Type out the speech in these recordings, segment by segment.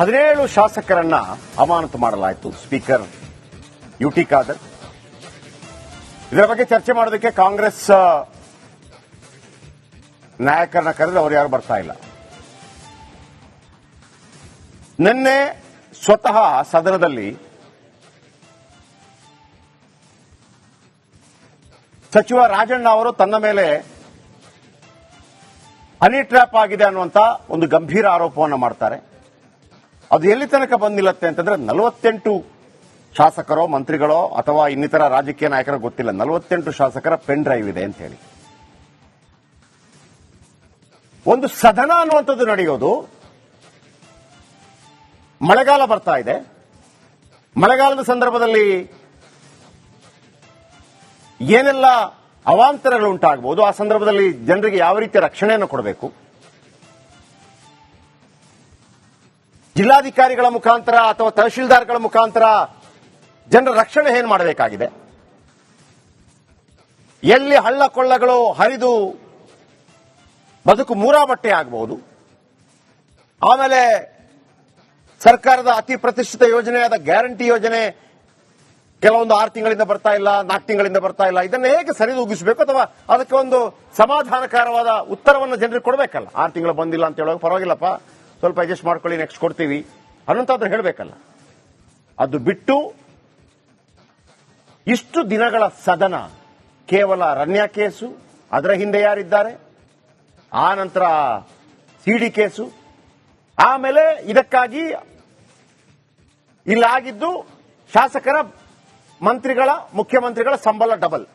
ಹದಿನೇಳು ಶಾಸಕರನ್ನ ಅಮಾನತು ಮಾಡಲಾಯಿತು. Speaker U T Khadar. ಇದರ ಬಗ್ಗೆ ಚರ್ಚೆ ಮಾಡೋದಕ್ಕೆ ಕಾಂಗ್ರೆಸ್ ನಾಯಕರನ್ನ ಕರೆದು ಅವರು ಯಾರು ಬರ್ತಾ ಇಲ್ಲ. ನಿನ್ನೆ ಸ್ವತಃ ಸದನದಲ್ಲಿ ಸಚಿವ ರಾಜಣ್ಣ ಅವರು ತನ್ನ ಮೇಲೆ ಹನಿ ಟ್ರ್ಯಾಪ್ ಆಗಿದೆ ಅನ್ನುವಂತ ಒಂದು ಗಂಭೀರ ಆರೋಪವನ್ನು ಮಾಡ್ತಾರೆ. ಅದು ಎಲ್ಲಿ ತನಕ ಬಂದಿಲ್ಲತ್ತೆ ಅಂತಂದ್ರೆ ನಲವತ್ತೆಂಟು ಶಾಸಕರೋ, ಮಂತ್ರಿಗಳೋ ಅಥವಾ ಇನ್ನಿತರ ರಾಜಕೀಯ ನಾಯಕರ ಗೊತ್ತಿಲ್ಲ. ನಲವತ್ತೆಂಟು ಶಾಸಕರ ಪೆನ್ ಡ್ರೈವ್ ಇದೆ ಅಂತ ಹೇಳಿ. ಒಂದು ಸದನ ಅನ್ನುವಂಥದ್ದು ನಡೆಯೋದು. ಮಳೆಗಾಲ ಬರ್ತಾ ಇದೆ. ಮಳೆಗಾಲದ ಸಂದರ್ಭದಲ್ಲಿ ಏನೆಲ್ಲ ಅವಾಂತರಗಳು ಉಂಟಾಗಬಹುದು ಆ ಸಂದರ್ಭದಲ್ಲಿ ಜನರಿಗೆ ಯಾವ ರೀತಿಯ ರಕ್ಷಣೆಯನ್ನು ಕೊಡಬೇಕು? ಜಿಲ್ಲಾಧಿಕಾರಿಗಳ ಮುಖಾಂತರ ಅಥವಾ ತಹಶೀಲ್ದಾರ್ಗಳ ಮುಖಾಂತರ ಜನರ ರಕ್ಷಣೆ ಏನ್ ಮಾಡಬೇಕಾಗಿದೆ? ಎಲ್ಲಿ ಹಳ್ಳ ಕೊಳ್ಳಗಳು ಹರಿದು ಬದುಕು ಮೂರಾ ಬಟ್ಟೆ ಆಗಬಹುದು. ಆಮೇಲೆ ಸರ್ಕಾರದ ಅತಿ ಪ್ರತಿಷ್ಠಿತ ಯೋಜನೆಯಾದ ಗ್ಯಾರಂಟಿ ಯೋಜನೆ ಕೆಲವೊಂದು ಆರು ತಿಂಗಳಿಂದ ಬರ್ತಾ ಇಲ್ಲ, ನಾಲ್ಕು ತಿಂಗಳಿಂದ ಬರ್ತಾ ಇಲ್ಲ. ಇದನ್ನು ಹೇಗೆ ಸರಿದೂಗಿಸಬೇಕು ಅಥವಾ ಅದಕ್ಕೆ ಒಂದು ಸಮಾಧಾನಕರವಾದ ಉತ್ತರವನ್ನು ಜನರಿಗೆ ಕೊಡಬೇಕಲ್ಲ? ಆರು ತಿಂಗಳು ಬಂದಿಲ್ಲ ಅಂತ ಹೇಳುವಾಗ ಪರವಾಗಿಲ್ಲಪ್ಪ. ಸ್ವಲ್ಪ ಅಡ್ಜಸ್ಟ್ ಮಾಡ್ಕೊಳ್ಳಿ ನೆಕ್ಸ್ಟ್ ಕೊಡ್ತೀವಿ. ಅನ್ನೋಂತಾದ್ರೂ ಹೇಳಬೇಕಲ್ಲ. ಅದು ಬಿಟ್ಟು ಇಷ್ಟು ದಿನಗಳ ಸದನ, ಕೇವಲ ರನ್ಯಾ ಕೇಸು, ಅದರ ಹಿಂದೆ ಯಾರಿದ್ದಾರೆ? ಆ ನಂತರ ಸಿಡಿ ಕೇಸು. ಆಮೇಲೆ ಇದಕ್ಕಾಗಿ ಇಲ್ಲಾಗಿದ್ದು ಶಾಸಕರ ಮಂತ್ರಿಗಳ, ಮುಖ್ಯಮಂತ್ರಿಗಳ ಸಂಬಳ ಡಬಲ್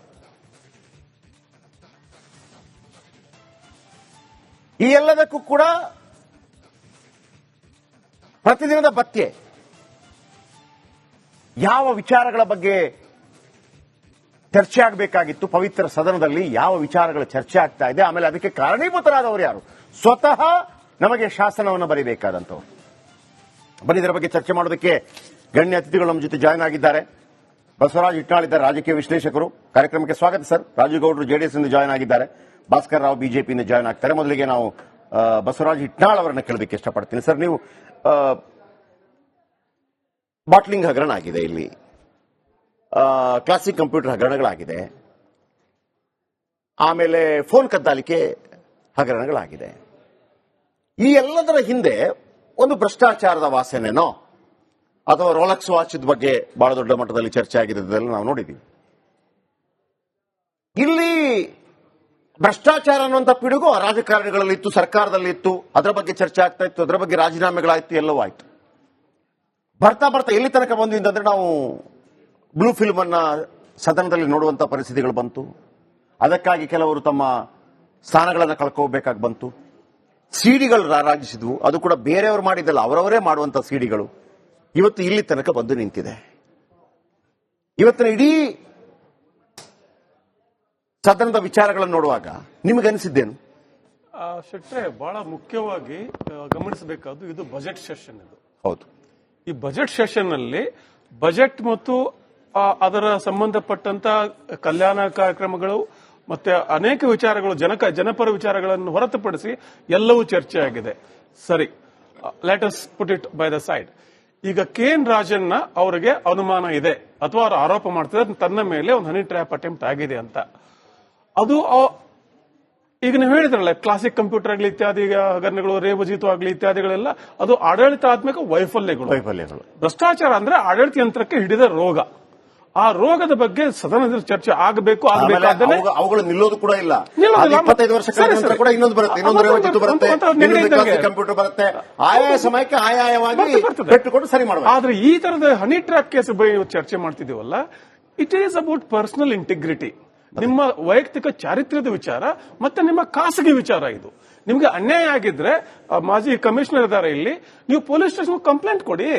ಈ ಎಲ್ಲದಕ್ಕೂ ಕೂಡ ಪ್ರತಿದಿನದ ಭತ್ಯೆ ಯಾವ ವಿಚಾರಗಳ ಬಗ್ಗೆ ಚರ್ಚೆ ಆಗಬೇಕಾಗಿತ್ತು? ಪವಿತ್ರ ಸದನದಲ್ಲಿ ಯಾವ ವಿಚಾರಗಳ ಚರ್ಚೆ ಆಗ್ತಾ ಇದೆ? ಆಮೇಲೆ ಅದಕ್ಕೆ ಕಾರಣೀಭೂತರಾದವರು ಯಾರು? ಸ್ವತಃ ನಮಗೆ ಶಾಸನವನ್ನು ಬರೀಬೇಕಾದಂಥವ್ರು. ಬನ್ನಿ ಇದರ ಬಗ್ಗೆ ಚರ್ಚೆ ಮಾಡೋದಕ್ಕೆ ಗಣ್ಯ ಅತಿಥಿಗಳು ನಮ್ಮ ಜೊತೆ ಜಾಯ್ನ್ ಆಗಿದ್ದಾರೆ. ಬಸವರಾಜ್ ಇದ್ದಾರೆ, ರಾಜಕೀಯ ವಿಶ್ಲೇಷಕರು. ಕಾರ್ಯಕ್ರಮಕ್ಕೆ ಸ್ವಾಗತ ಸರ್. ರಾಜು ಗೌಡರು ಜೆಡಿಎಸ್ ಇಂದ ಜಾಯ್ನ್ ಆಗಿದ್ದಾರೆ. ಭಾಸ್ಕರ್ ರಾವ್ ಬಿಜೆಪಿಯಿಂದ ಜಾಯ್ನ್ ಆಗ್ತಾರೆ. ಮೊದಲಿಗೆ ನಾವು ಬಸವರಾಜ್ ಇಟ್ನಾಳ್ ಅವರನ್ನ ಕೇಳೋದಕ್ಕೆ ಇಷ್ಟಪಡ್ತೀನಿ ಸರ್. ನೀವು ಬಾಟ್ಲಿಂಗ್ ಹಗರಣ ಆಗಿದೆ ಇಲ್ಲಿ. ಕ್ಲಾಸಿಕ್ ಕಂಪ್ಯೂಟರ್ ಹಗರಣಗಳಾಗಿದೆ. ಆಮೇಲೆ ಫೋನ್ ಕದ್ದಾಲಿಕೆ ಹಗರಣಗಳಾಗಿದೆ. ಈ ಎಲ್ಲದರ ಹಿಂದೆ ಒಂದು ಭ್ರಷ್ಟಾಚಾರದ ವಾಸನೆನೋ, ಅಥವಾ ರೋಲಕ್ಸ್ ವಾಚದ ಬಗ್ಗೆ ಬಹಳ ದೊಡ್ಡ ಮಟ್ಟದಲ್ಲಿ ಚರ್ಚೆ ಆಗಿದ್ದೆಲ್ಲ ನಾವು ನೋಡಿದ್ದೀವಿ ಇಲ್ಲಿ ಭ್ರಷ್ಟಾಚಾರ ಅನ್ನುವಂಥ ಪಿಡುಗು ರಾಜಕಾರಣಿಗಳಲ್ಲಿ ಇತ್ತು ಸರ್ಕಾರದಲ್ಲಿ ಇತ್ತು ಅದರ ಬಗ್ಗೆ ಚರ್ಚೆ ಆಗ್ತಾ ಇತ್ತು, ಅದರ ಬಗ್ಗೆ ರಾಜೀನಾಮೆಗಳಾಯ್ತು, ಎಲ್ಲವೂ ಆಯ್ತು. ಬರ್ತಾ ಬರ್ತಾ ಎಲ್ಲಿ ತನಕ ಬಂದು ಅಂತಂದ್ರೆ ನಾವು ಬ್ಲೂ ಫಿಲ್ಮ್ ಅನ್ನ ಸದನದಲ್ಲಿ ನೋಡುವಂತ ಪರಿಸ್ಥಿತಿಗಳು ಬಂತು. ಅದಕ್ಕಾಗಿ ಕೆಲವರು ತಮ್ಮ ಸ್ಥಾನಗಳನ್ನು ಕಳ್ಕೋಬೇಕಾಗಿ ಬಂತು. ಸಿಡಿಗಳು ರಾರಾಜಿಸಿದ್ವು ಅದು ಕೂಡ ಬೇರೆಯವರು ಮಾಡಿದ್ದಲ್ಲ, ಅವರವರೇ ಮಾಡುವಂತ ಸಿಡಿಗಳು. ಇವತ್ತು ಇಲ್ಲಿ ತನಕ ಬಂದು ನಿಂತಿದೆ. ಇವತ್ತಿನ ಇಡೀ ಸದನದ ವಿಚಾರಗಳನ್ನು ನೋಡುವಾಗ ನಿಮಗನಿಸಿದ್ದೇನು ಅನಿಸಿದ್ದೇನು? ಶೆಟ್ರೆ ಬಹಳ ಮುಖ್ಯವಾಗಿ ಗಮನಿಸಬೇಕಾದ್ದು ಇದು ಬಜೆಟ್ ಸೆಷನ್ ಇದು. ಹೌದು. ಈ ಬಜೆಟ್ ಸೆಷನ್ ಅಲ್ಲಿ ಬಜೆಟ್ ಮತ್ತು ಅದರ ಸಂಬಂಧಪಟ್ಟಂತ ಕಲ್ಯಾಣ ಕಾರ್ಯಕ್ರಮಗಳು ಮತ್ತೆ ಅನೇಕ ವಿಚಾರಗಳು ಜನಕ ಜನಪರ ವಿಚಾರಗಳನ್ನು ಹೊರತುಪಡಿಸಿ ಎಲ್ಲವೂ ಚರ್ಚೆ ಆಗಿದೆ ಸರಿ let's put it by the side ಈಗ ಕೆ ಎನ್ ರಾಜಣ್ಣ ಅವರಿಗೆ ಅನುಮಾನ ಇದೆ ಅಥವಾ ಅವರು ಆರೋಪ ಮಾಡ್ತಿದ್ದಾರೆ ತನ್ನ ಮೇಲೆ ಒಂದು ಹನಿ ಟ್ರ್ಯಾಪ್ ಅಟೆಂಪ್ಟ್ ಆಗಿದೆ ಅಂತ. ಅದು ಈಗ ನೀವು ಹೇಳಿದ್ರಲ್ಲ ಕ್ಲಾಸಿಕ್ ಕಂಪ್ಯೂಟರ್ ಆಗಲಿ ಇತ್ಯಾದಿ ಹಗರಣಗಳು ರೇವಜಿತು ಆಗಲಿ ಇತ್ಯಾದಿಗಳೆಲ್ಲ ಅದು ಆಡಳಿತಾತ್ಮಕ ವೈಫಲ್ಯಗಳು. ವೈಫಲ್ಯಗಳು. ಭ್ರಷ್ಟಾಚಾರ ಅಂದ್ರೆ ಆಡಳಿತ ಯಂತ್ರಕ್ಕೆ ಹಿಡಿದ ರೋಗ. ಆ ರೋಗದ ಬಗ್ಗೆ ಸದನದಲ್ಲಿ ಚರ್ಚೆ ಆಗಬೇಕು ಅವುಗಳು ನಿಲ್ಲೋದು ಕೂಡ ಇಲ್ಲ. ನಿಲ್ಲೋದಿಲ್ಲ. ಅದು ಇಪ್ಪತ್ತೈದು ವರ್ಷ ನಂತರ ಕೂಡ ಇನ್ನೊಂದು ಬರುತ್ತೆ ಇನ್ನೊಂದು ಕಂಪ್ಯೂಟರ್ ಬರುತ್ತೆ ಆಯಾ ಸಮಯಕ್ಕೆ ಆಯಾಯವಾಗಿ. ಸರಿ ಮಾಡಬೇಕು. ಆದ್ರೆ ಈ ತರದ ಹನಿ ಟ್ರ್ಯಾಪ್ ಕೇಸ್ ಚರ್ಚೆ ಮಾಡ್ತಿದೀವಲ್ಲ it is about personal integrity ನಿಮ್ಮ ವೈಯಕ್ತಿಕ ಚಾರಿತ್ರ್ಯದ ವಿಚಾರ ಮತ್ತೆ ನಿಮ್ಮ ಖಾಸಗಿ ವಿಚಾರ ಇದು. ನಿಮ್ಗೆ ಅನ್ಯಾಯ ಆಗಿದ್ರೆ ಮಾಜಿ ಕಮಿಷನರ್ ಇದ್ದಾರೆ ಇಲ್ಲಿ, ನೀವು ಪೊಲೀಸ್ ಸ್ಟೇಷನ್ ಕಂಪ್ಲೇಂಟ್ ಕೊಡಿ.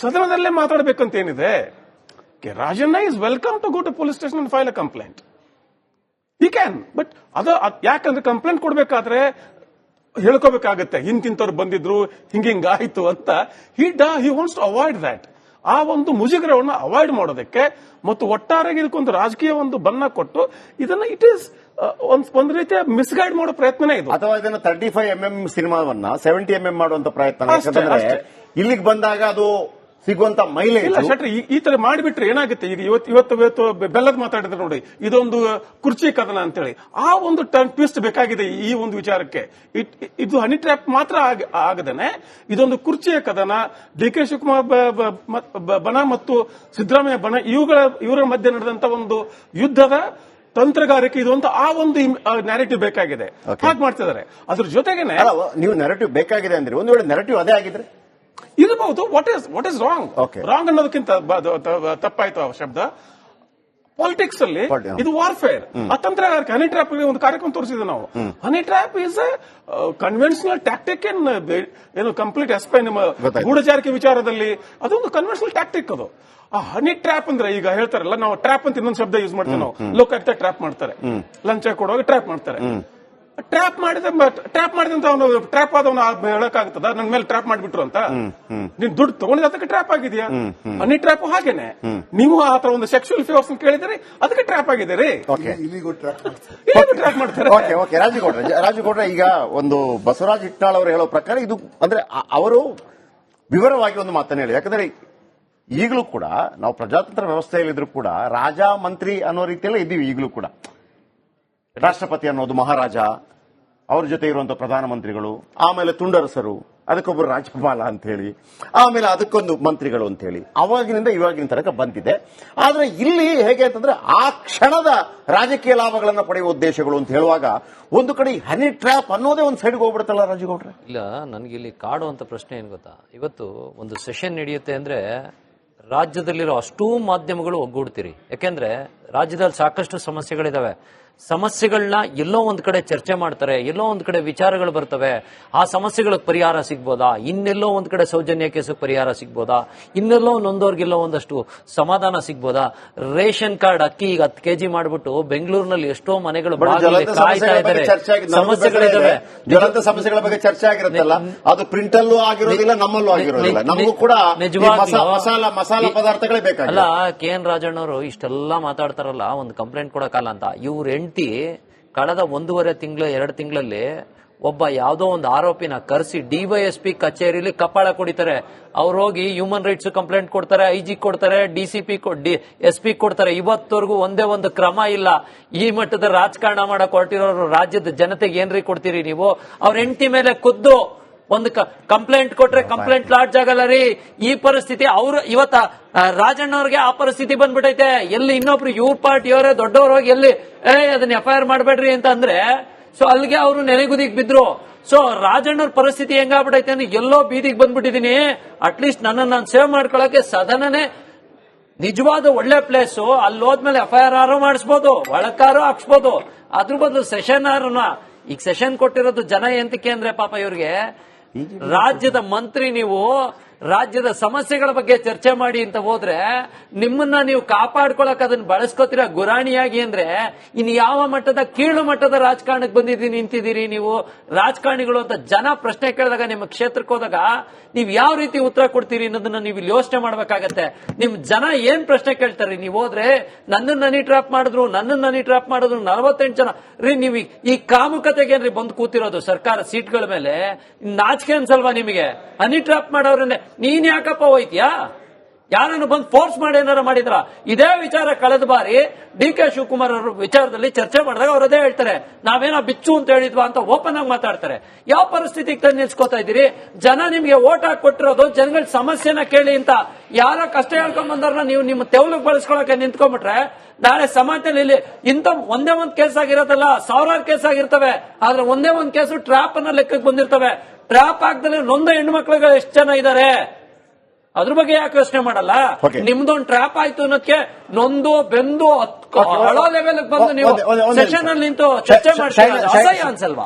ಸದನದಲ್ಲೇ ಮಾತಾಡಬೇಕಂತ ಏನಿದೆ Rajanna is welcome to go to police station file a complaint he can but ಅದು ಯಾಕಂದ್ರೆ ಕಂಪ್ಲೇಂಟ್ ಕೊಡ್ಬೇಕಾದ್ರೆ ಹೇಳ್ಕೋಬೇಕಾಗತ್ತೆ. ಹಿಂತಿಂತವ್ರು ಬಂದಿದ್ರು ಹಿಂಗಿಂಗ್ ಆಯ್ತು ಅಂತ. ಹಿ ಡಾ he wants to avoid that ಆ ಒಂದು ಮುಜುಗರವನ್ನು ಅವಾಯ್ಡ್ ಮಾಡೋದಕ್ಕೆ ಮತ್ತು ಒಟ್ಟಾರೆ ಇದಕ್ಕೊಂದು ರಾಜಕೀಯ ಒಂದು ಬಣ್ಣ ಕೊಟ್ಟು ಇದನ್ನ ಇಟ್ ಈಸ್ ಒಂದ್ ರೀತಿಯ ಮಿಸ್ಗೈಡ್ ಮಾಡೋ ಪ್ರಯತ್ನನೇ ಇದು. ಅಥವಾ ಇದನ್ನ ತರ್ಟಿ ಫೈವ್ ಎಂ ಎಂ ಸಿನಿಮಾವನ್ನ ಸೆವೆಂಟಿ ಎಂ ಎಂ ಮಾಡುವಂತ ಪ್ರಯತ್ನ. ಇಲ್ಲಿಗೆ ಬಂದಾಗ ಅದು ಸಿಗುವಂತ ಮೈಲೇಜ್ ಇಲ್ಲ ಶೆಟ್ರಿ ಈ- ತರ ಮಾಡಿಬಿಟ್ರೆ ಏನಾಗುತ್ತೆ? ಈಗ ಇವತ್ತು ಇವತ್ತು ಇವತ್ತು ಬೆಲ್ಲದ ಮಾತಾಡಿದ್ರೆ ನೋಡಿ ಇದೊಂದು ಕುರ್ಚಿ ಕದನ ಅಂತೇಳಿ. ಆ ಒಂದು ಟರ್ನ್ ಟ್ವಿಸ್ಟ್ ಬೇಕಾಗಿದೆ ಈ ಒಂದು ವಿಚಾರಕ್ಕೆ. ಇದು ಹನಿ ಟ್ರ್ಯಾಪ್ ಮಾತ್ರ ಆಗ- ಆಗದೇನೆ ಇದೊಂದು ಕುರ್ಚಿಯ ಕದನ ಡಿ ಕೆ ಶಿವಕುಮಾರ್ ಬಣ ಮತ್ತು ಸಿದ್ದರಾಮಯ್ಯ ಬಣ ಇವುಗಳ ಇವರ ಮಧ್ಯೆ ನಡೆದಂತ ಒಂದು ಯುದ್ಧದ ತಂತ್ರಗಾರಿಕೆ ಇದು ಅಂತ ಆ ಒಂದು ನ್ಯಾರೇಟಿವ್ ಬೇಕಾಗಿದೆ. ಹಾಗೆ ಮಾಡ್ತಿದ್ದಾರೆ. ಅದ್ರ ಜೊತೆಗೆ ನೀವು ನೆರೆಟಿವ್ ಬೇಕಾಗಿದೆ ಅಂದ್ರೆ. ಒಂದು ವೇಳೆ ನೆರೆಟಿವ್ ಅದೇ ಆಗಿದ್ರೆ? ಇರಬಹುದು. What is what is wrong wrong ಅನ್ನೋದಕ್ಕಿಂತ ತಪ್ಪಾಯ್ತು ಆ ಶಬ್ದ. ಪಾಲಿಟಿಕ್ಸ್ ಅಲ್ಲಿ ಇದು ವಾರ್ಫೇರ್ ಅತಂತ್ರ ಹನಿ ಟ್ರ್ಯಾಪ್ ಒಂದು ಕಾರ್ಯಕ್ರಮ ತೋರಿಸಿದ್ವಿ ನಾವು. Honey trap is conventional tactic in ಏನು ಕಂಪ್ಲೀಟ್ ಎಸ್ಪೈ ನಿಮ್ಮ. ಗೂಢಚಾರಿಕೆ ವಿಚಾರದಲ್ಲಿ. ಅದೊಂದು ಕನ್ವೆನ್ಷನಲ್ ಟ್ಯಾಕ್ಟಿಕ್ ಅದು. ಆ ಹನಿ ಟ್ರ್ಯಾಪ್ ಅಂದ್ರೆ ಈಗ ಹೇಳ್ತಾರಲ್ಲ ನಾವು ಟ್ರ್ಯಾಪ್ ಅಂತ ಇನ್ನೊಂದು ಶಬ್ದ ಯೂಸ್ ಮಾಡ್ತೀವಿ ನಾವು. ಲೋಕಾಯುಕ್ತ ಟ್ರ್ಯಾಪ್ ಮಾಡ್ತಾರೆ. ಲಂಚ ಕೊಡುವಾಗ ಟ್ರ್ಯಾಪ್ ಮಾಡ್ತಾರೆ. ಟ್ರ್ಯಾಪ್ ಮಾಡಿದ ಟ್ರ್ಯಾಪ್ ಮಾಡಿದಂತ ಅವನು ಟ್ರ್ಯಾಪ್ ಆದವನು ಹೇಳಕ್ಕಾಗ್ತದ? ನನ್ನ ಮೇಲೆ ಟ್ರ್ಯಾಪ್ ಮಾಡಿಬಿಟ್ರು ಅಂತ? ನೀನ್ ದುಡ್ಡು ತಗೊಂಡಿದ್ದ ಅದಕ್ಕೆ ಟ್ರ್ಯಾಪ್ ಆಗಿದೆಯಾ? ಅನಿ ಟ್ರ್ಯಾಪ್ ಹಾಗೇನೆ. ನೀವು ಆ ತರ ಒಂದು ಸೆಕ್ಷುಯಲ್ ಫೇವರ್ಸ್ ಕೇಳಿದ್ರೆ ಅದಕ್ಕೆ ಟ್ರ್ಯಾಪ್ ಆಗಿದೆ ರೀ ಓಕೆ. ಇಲ್ಲಿಗೂ ಟ್ರ್ಯಾಪ್ ಮಾಡ್ತಾರೆ. ಓಕೆ. ಓಕೆ ರಾಜಗೌಡ್ರೆ ರಾಜಗೌಡ್ರೆ ಈಗ ಒಂದು ಬಸವರಾಜ್ ಇಟ್ನಾಳ್ ಅವರು ಹೇಳೋ ಪ್ರಕಾರ ಇದು ಅಂದ್ರೆ ಅವರು ವಿವರವಾಗಿ ಒಂದು ಮಾತನ್ನ ಹೇಳಿ. ಯಾಕಂದ್ರೆ ಈಗಲೂ ಕೂಡ ನಾವು ಪ್ರಜಾತಂತ್ರ ವ್ಯವಸ್ಥೆಯಲ್ಲಿದ್ರು ಕೂಡ ರಾಜ ಮಂತ್ರಿ ಅನ್ನೋ ರೀತಿಯಲ್ಲೇ ಇದ್ದೀವಿ ಈಗಲೂ ಕೂಡ. ರಾಷ್ಟ್ರಪತಿ ಅನ್ನೋದು ಮಹಾರಾಜ, ಅವ್ರ ಜೊತೆ ಇರುವಂತ ಪ್ರಧಾನಮಂತ್ರಿಗಳು, ಆಮೇಲೆ ತುಂಡರಸರು ಅದಕ್ಕೊಬ್ಬರು ರಾಜ್ಯಪಾಲ ಅಂತ ಹೇಳಿ ಆಮೇಲೆ ಅದಕ್ಕೊಂದು ಮಂತ್ರಿಗಳು ಅಂತ ಹೇಳಿ ಅವಾಗಿನಿಂದ ಇವಾಗಿನ ತನಕ ಬಂದಿದೆ. ಆದ್ರೆ ಇಲ್ಲಿ ಹೇಗೆ ಅಂತಂದ್ರೆ ಆ ಕ್ಷಣದ ರಾಜಕೀಯ ಲಾಭಗಳನ್ನು ಪಡೆಯುವ ಉದ್ದೇಶಗಳು ಅಂತ ಹೇಳುವಾಗ ಒಂದು ಕಡೆ ಹನಿ ಟ್ರ್ಯಾಪ್ ಅನ್ನೋದೇ ಒಂದು ಸೈಡ್ಗೆ ಹೋಗ್ಬಿಡುತ್ತಲ್ಲ ರಾಜಗೌಡ್ರೆ? ಇಲ್ಲ, ನನಗೆ ಇಲ್ಲಿ ಕಾಡುವಂತ ಪ್ರಶ್ನೆ ಏನು ಗೊತ್ತಾ? ಇವತ್ತು ಒಂದು ಸೆಷನ್ ನಡೆಯುತ್ತೆ ಅಂದ್ರೆ ರಾಜ್ಯದಲ್ಲಿರೋ ಅಷ್ಟೂ ಮಾಧ್ಯಮಗಳು ಒಗ್ಗೂಡ್ತೀರಿ. ಯಾಕೆಂದ್ರೆ ರಾಜ್ಯದಲ್ಲಿ ಸಾಕಷ್ಟು ಸಮಸ್ಯೆಗಳಿದಾವೆ. ಸಮಸ್ಯೆಗಳನ್ನ ಎಲ್ಲೋ ಒಂದ್ ಕಡೆ ಚರ್ಚೆ ಮಾಡ್ತಾರೆ ಎಲ್ಲೋ ಒಂದ್ ಕಡೆ ವಿಚಾರಗಳು ಬರ್ತವೆ. ಆ ಸಮಸ್ಯೆಗಳಿಗೆ ಪರಿಹಾರ ಸಿಗ್ಬೋದಾ? ಇನ್ನೆಲ್ಲೋ ಒಂದ್ ಕಡೆ ಸೌಜನ್ಯ ಕೇಸಕ್ಕೆ ಪರಿಹಾರ ಸಿಗ್ಬೋದಾ? ಇನ್ನೆಲ್ಲೋ ನೊಂದೋರ್ಗೆಲ್ಲೋ ಒಂದಷ್ಟು ಸಮಾಧಾನ ಸಿಗ್ಬೋದಾ? ರೇಷನ್ ಕಾರ್ಡ್ ಅಕ್ಕಿ ಈಗ ಹತ್ತು ಕೆಜಿ ಮಾಡ್ಬಿಟ್ಟು ಬೆಂಗಳೂರಿನಲ್ಲಿ ಎಷ್ಟೋ ಮನೆಗಳು ಕಾಯ್ತಾ ಇದ್ದಾರೆ. ಸಮಸ್ಯೆಗಳಿದಾವೆ. ಜ್ವಲಂತ ಸಮಸ್ಯೆಗಳ ಬಗ್ಗೆ ಚರ್ಚೆ ಆಗಿರುತ್ತಲ್ಲ ಅದು ಪ್ರಿಂಟ್ ಅಲ್ಲೂ ಆಗಿರೋದಿಲ್ಲ ನಮ್ಮಲ್ಲೂ ಆಗಿರೋದಿಲ್ಲ. ನಮಗೂ ಕೂಡ ಮಸಾಲ ಮಸಾಲ ಪದಾರ್ಥಗಳೇ ಬೇಕಲ್ಲ ಅಲ್ಲ ಕೆ ಎನ್ ರಾಜಣ್ಣವರು ಇಷ್ಟೆಲ್ಲ ಮಾತಾಡ್ತಾರಲ್ಲ ಒಂದು ಕಂಪ್ಲೇಂಟ್ ಕೊಡೋಕ್ಕಲ್ಲ ಅಂತ. ಇವ್ರ ಹೆಂಡತಿ ಕಳೆದ ಒಂದೂವರೆ ತಿಂಗಳು, ಎರಡು ತಿಂಗಳಲ್ಲಿ ಒಬ್ಬ ಯಾವುದೋ ಒಂದು ಆರೋಪಿನ ಕರೆಸಿ ಡಿವೈಎಸ್ಪಿ ಕಚೇರಿಲಿ ಕಪಾಳ ಕೊಡಿತಾರೆ. ಅವ್ರು ಹೋಗಿ ಹ್ಯೂಮನ್ ರೈಟ್ಸ್ ಕಂಪ್ಲೇಂಟ್ ಕೊಡ್ತಾರೆ ಐ ಜಿ ಕೊಡ್ತಾರೆ, ಡಿ ಎಸ್ ಪಿ ಕೊಡ್ತಾರೆ. ಇವತ್ತವರೆಗೂ ಒಂದೇ ಒಂದು ಕ್ರಮ ಇಲ್ಲ. ಈ ಮಟ್ಟದ ರಾಜಕಾರಣ ಮಾಡಕ್ ಹೊರಟಿರೋರು ರಾಜ್ಯದ ಜನತೆಗೆ ಏನ್ರಿ ಕೊಡ್ತೀರಿ ನೀವು? ಅವ್ರ ಹೆಂಡತಿ ಮೇಲೆ ಖುದ್ದು ಒಂದು ಕಂಪ್ಲೇಂಟ್ ಕೊಟ್ರೆ ಕಂಪ್ಲೇಂಟ್ ಲಾಡ್ಜ್ ಆಗಲ್ಲ ರೀ. ಈ ಪರಿಸ್ಥಿತಿ ಅವ್ರು ಇವತ್ತ ರಾಜಣ್ಣ ಅವ್ರಿಗೆ ಆ ಪರಿಸ್ಥಿತಿ ಬಂದ್ಬಿಟ್ಟೈತೆ ಎಲ್ಲಿ ಇನ್ನೊಬ್ರು ಇವ್ರ ಪಾರ್ಟಿ ಅವರೇ ದೊಡ್ಡವ್ರು ಹೋಗಿ ಎಲ್ಲಿ ಏ ಅದನ್ನ ಎಫ್ ಐ ಆರ್ ಮಾಡಬೇಡ್ರಿ ಅಂತ ಅಂದ್ರೆ ಸೊ ಅಲ್ಲಿಗೆ ಅವರು ನೆನೆಗುದಿಗೆ ಬಿದ್ರು. ಸೊ ರಾಜಣ್ಣವ್ರ ಪರಿಸ್ಥಿತಿ ಹೆಂಗಾಗ್ಬಿಟೈತೆ ಅಂದ್ರೆ ಎಲ್ಲೋ ಬೀದಿಗೆ ಬಂದ್ಬಿಟ್ಟಿದೀನಿ. ಅಟ್ಲೀಸ್ಟ್ ನನ್ನ ನಾನು ಸೇವ್ ಮಾಡ್ಕೊಳಕ್ಕೆ ಸದನನೇ ನಿಜವಾದ ಒಳ್ಳೆ ಪ್ಲೇಸ್ ಅಲ್ಲಿ ಹೋದ್ಮೇಲೆ ಎಫ್ ಐ ಆರ್ ಆರು ಮಾಡಿಸ್ಬೋದು ಒಳಕಾರು ಹಾಕ್ಸ್ಬೋದು. ಅದ್ರ ಬದಲು ಸೆಷನ್ ಆರ್ನ. ಈಗ ಸೆಷನ್ ಕೊಟ್ಟಿರೋದು ಜನ ಎಂತಕ್ಕೆ ಅಂದ್ರೆ ಪಾಪ ಇವ್ರಿಗೆ ರಾಜ್ಯದ ಮಂತ್ರಿ ನೀವು ರಾಜ್ಯದ ಸಮಸ್ಯೆಗಳ ಬಗ್ಗೆ ಚರ್ಚೆ ಮಾಡಿ ಅಂತ ಹೋದ್ರೆ, ನಿಮ್ಮನ್ನ ನೀವು ಕಾಪಾಡ್ಕೊಳಕ್ ಅದನ್ನ ಬಳಸ್ಕೋತೀರ ಗುರಾಣಿಯಾಗಿ ಅಂದ್ರೆ, ಇನ್ ಯಾವ ಮಟ್ಟದ ಕೀಳು ಮಟ್ಟದ ರಾಜಕಾರಣಕ್ಕೆ ಬಂದಿದ್ದೀನಿ ನಿಂತಿದ್ದೀರಿ ನೀವು? ರಾಜಕಾರಣಿಗಳು ಅಂತ ಜನ ಪ್ರಶ್ನೆ ಕೇಳಿದಾಗ ನಿಮ್ಮ ಕ್ಷೇತ್ರಕ್ಕೆ ಹೋದಾಗ, ನೀವು ಯಾವ ರೀತಿ ಉತ್ತರ ಕೊಡ್ತೀರಿ ಅನ್ನೋದನ್ನ ನೀವು ಇಲ್ಲಿ ಯೋಚನೆ ಮಾಡ್ಬೇಕಾಗತ್ತೆ. ನಿಮ್ ಜನ ಏನ್ ಪ್ರಶ್ನೆ ಕೇಳ್ತಾರೆ? ನೀವು ಹೋದ್ರೆ, ನನ್ನನ್ನು ನನಿ ಟ್ರಾಪ್ ಮಾಡಿದ್ರು, ನನ್ನನ್ನು ನನಿ ಟ್ರಾಪ್ ಮಾಡಿದ್ರು, ನಲವತ್ತೆಂಟು ಜನ. ರೀ, ನೀವು ಈ- ಕಾಮುಕತೆಗೆ ಏನ್ರಿ ಬಂದು ಕೂತಿರೋದು ಸರ್ಕಾರ ಸೀಟ್ಗಳ ಮೇಲೆ? ನಾಚಿಕೆ ಅನ್ಸಲ್ವಾ ನಿಮಗೆ? ಹನಿ ಟ್ರಾಪ್ ಮಾಡೋರನ್ನೇ ನೀನ್ ಯಾಕಪ್ಪ ಹೋಯ್ತ್ಯಾ ಯಾರನ್ನು ಬಂದು ಫೋರ್ಸ್ ಮಾಡಿ ಏನಾರ ಮಾಡಿದ್ರ? ಇದೇ ವಿಚಾರ ಕಳೆದ ಬಾರಿ ಡಿ ಕೆ ಶಿವಕುಮಾರ್ ಅವರ ವಿಚಾರದಲ್ಲಿ ಚರ್ಚೆ ಮಾಡಿದಾಗ ಅವ್ರು ಅದೇ ಹೇಳ್ತಾರೆ. ನಾವೇನೋ ಬಿಚ್ಚು ಅಂತ ಹೇಳಿದ್ವಾ ಅಂತ ಓಪನ್ ಆಗಿ ಮಾತಾಡ್ತಾರೆ. ಯಾವ ಪರಿಸ್ಥಿತಿಗೆ ತಂದು ನಿಲ್ಸ್ಕೊತಾ ಇದ್ದೀರಿ? ಜನ ನಿಮ್ಗೆ ಓಟ್ ಹಾಕಿ ಕೊಟ್ಟಿರೋದು, ಜನಗಳ ಸಮಸ್ಯೆನ ಕೇಳಿ ಅಂತ ಯಾರ ಕಷ್ಟ ಹೇಳ್ಕೊಂಡ್ ಬಂದವ್ರನ್ನ ನೀವು ನಿಮ್ಮ ತೆವಲಿಗೆ ಬಳಸ್ಕೊಳಕ್ಕೆ ನಿಂತ್ಕೊಂಡ್ಬಿಟ್ರೆ, ನಾಳೆ ಸಮಾಜದಲ್ಲಿ ಇಲ್ಲಿ ಇಂಥ ಒಂದೇ ಒಂದ್ ಕೇಸ್ ಆಗಿರೋದಲ್ಲ, ಸಾವಿರಾರು ಕೇಸ್ ಆಗಿರ್ತವೆ. ಆದ್ರೆ ಒಂದೇ ಒಂದ್ ಕೇಸು ಟ್ರಾಪ್ ಅನ್ನ ಲೆಕ್ಕಕ್ಕೆ ಬಂದಿರ್ತವೆ. ಟ್ರಾಪ್ ಆಗ್ದಲ್ಲಿ ನೊಂದ ಹೆಣ್ಮಕ್ಳುಗಳು ಎಷ್ಟು ಜನ ಇದ್ದಾರೆ ಅದ್ರ ಬಗ್ಗೆ ಯಾಕೆ ಯೋಚನೆ ಮಾಡಲ್ಲ. ನಿಮ್ದೊಂದು ಟ್ರಾಪ್ ಆಯ್ತು ಅನ್ನೋದಕ್ಕೆ ನೊಂದು ಬೆಂದು ಲೆವೆಲ್ ಬಂದು ನೀವು ಸೆಷನ್ ಅಲ್ಲಿ ನಿಂತು ಚರ್ಚೆ ಮಾಡ್ತಾ ಅಸಹ್ಯ ಅನ್ಸಲ್ವಾ?